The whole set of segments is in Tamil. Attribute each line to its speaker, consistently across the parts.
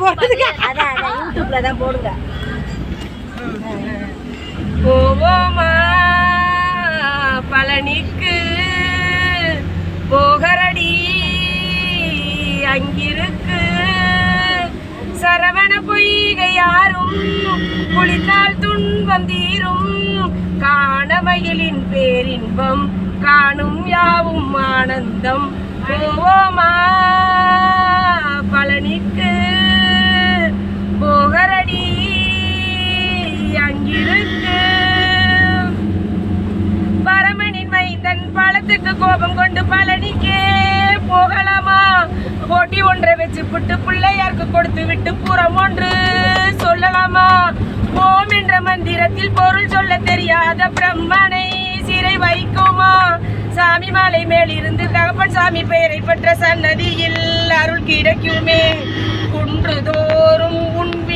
Speaker 1: போடுறதுக்கு.
Speaker 2: அதான் அதான் யூடியூப்ல தான் போடுங்க.
Speaker 3: போவோமா? பழனிக்கு போகரடி அங்கிருக்கு. சரவண பொய்கை யாரும் குளித்தால் துன்பம் தீரும். காணமயிலின் பேரின்பம் காணும் யாவும் ஆனந்தம். போவோமா பழனிக்கு போகரடி அங்கிருக்கு பரமனின் மைந்தன் பழத்துக்கு கோபம் கொண்டு பழனிக்கே போகலாமா? போட்டி ஒன்றை வச்சு புட்டு பிள்ளையாருக்கு கொடுத்து விட்டு புறம் ஒன்று சொல்லலாமா? ஓம் என்ற மந்திரத்தில் பொருள் சொல்ல தெரியாத பிரம்மனை சிறை வைக்குமா? சாமி மாலை மேலிருந்து தகப்பன் சாமி பெயரை பெற்ற சன்னதியில் அருள் கிடைக்குமே. குன்று தோறும் உண்டு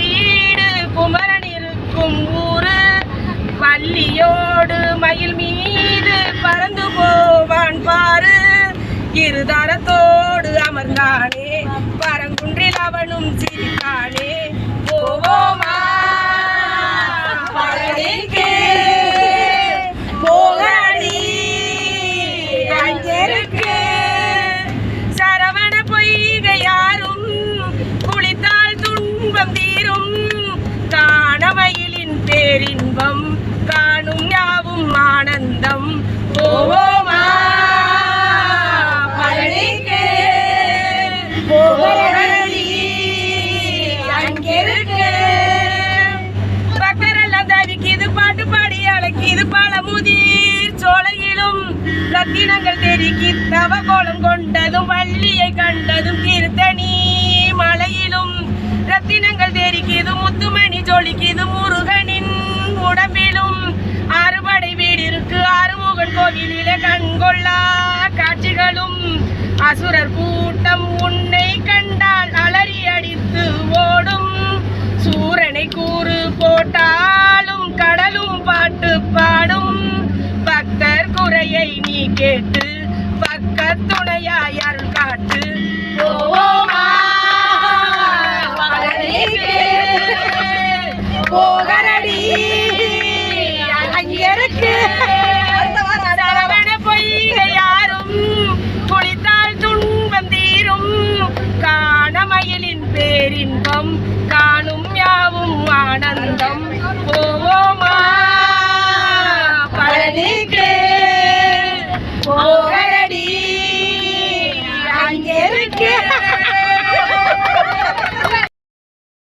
Speaker 3: அமர்ந்தானே பரங்குன்றில் அவனும் சிரித்தானே போவோமா? பழனிக்கு போகடி அங்கிருக்கு சரவண பொய்கை யாரும் குளித்தால் துன்பம் தீரும் காணமயிலின் பேரின்பம் ரத்தினங்கள் தெருக்கி தவகோலம் கொண்டதும் வள்ளியை கண்டதும் கீர்த்தனி மலையிலும். ரத்தினங்கள் தெரிக்குது முத்துமணி ஜொலிக்குது முருகனின் உடம்பிலும். அறுபடை வீடு இருக்கு அறுமுகன் கோவிலில கண்கொள்ளா காட்சிகளும். அசுரர் கூட்டம் உன்னை கண்ட கேட்டு பக்கத்துணையாய் அருள் காட்டு. போகரடி. அங்கிருக்கு யாரும் குளித்தால் துன்பம் தீரும். காணமயிலின் பேரின்பம் காணும் யாவும் ஆனந்தம். போவோமா Yeah.